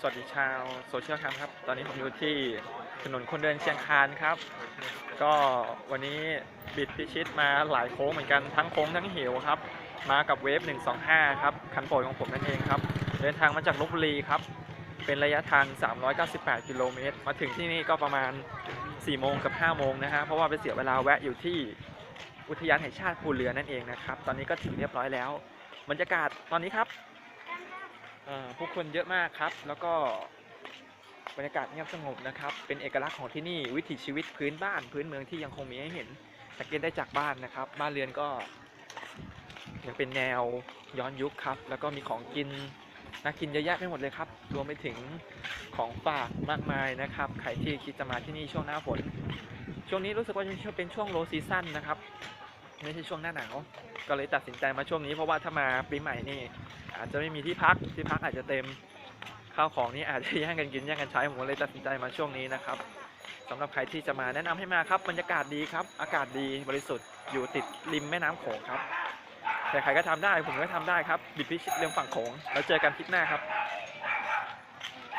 สวัสดีชาวโซเชียลครับครับ ตอนนี้ผมอยู่ที่ถนนคนเดินเชียงคานครับ ก็วันนี้บิดพิชิตมาหลายโค้งเหมือนกันทั้งโค้งทั้งเหวครับ มากับเวฟ 125 ครับ คันโปรดของผมนั่นเองครับ เดินทางมาจากลบบุรีครับ เป็นระยะทาง 398 กิโลเมตร มาถึงที่นี่ก็ประมาณ 4 โมงกับ 5 โมงนะฮะ เพราะว่าไปเสียเวลาแวะอยู่ที่อุทยานแห่งชาติภูเรือนั่นเองนะครับ ตอนนี้ก็ถึงเรียบร้อยแล้ว บรรยากาศตอนนี้ครับ ผู้คนเยอะมากครับ แล้วก็บรรยากาศเงียบสงบนะครับ เป็นเอกลักษณ์ของที่นี่วิถีชีวิตพื้นบ้านพื้นเมืองที่ยังคงมีให้เห็นสังเกตได้จากบ้านนะครับ บ้านเรือนก็ยังเป็นแนวย้อนยุคครับ แล้วก็มีของกินน่ากินเยอะแยะไปหมดเลยครับ รวมไปถึงของฝากมากมายนะครับ ใครที่คิดจะมาที่นี่ช่วงหน้าฝน ช่วงนี้รู้สึกว่าจะเป็นช่วงโลซีซั่นนะครับ ไม่ใช่ช่วงหน้าหนาว ก็เลยตัดสินใจมาช่วงนี้เพราะว่าถ้ามาปีใหม่นี่ อาจจะไม่มีที่พักที่พักอาจจะเต็มข้าวของนี้อาจจะแย่งกันกินแย่งกันใช้ผมเลยตัดสินใจมาช่วงนี้นะครับสำหรับใครที่จะมาแนะนำให้มาครับบรรยากาศดีครับ อากาศดีบริสุทธิ์อยู่ติดริมแม่น้ำโขงครับใครๆก็ทำได้ผมก็ทำได้ครับบิดพิชิตเรื่องฝั่งโขงแล้วเจอกันคลิปหน้าครับ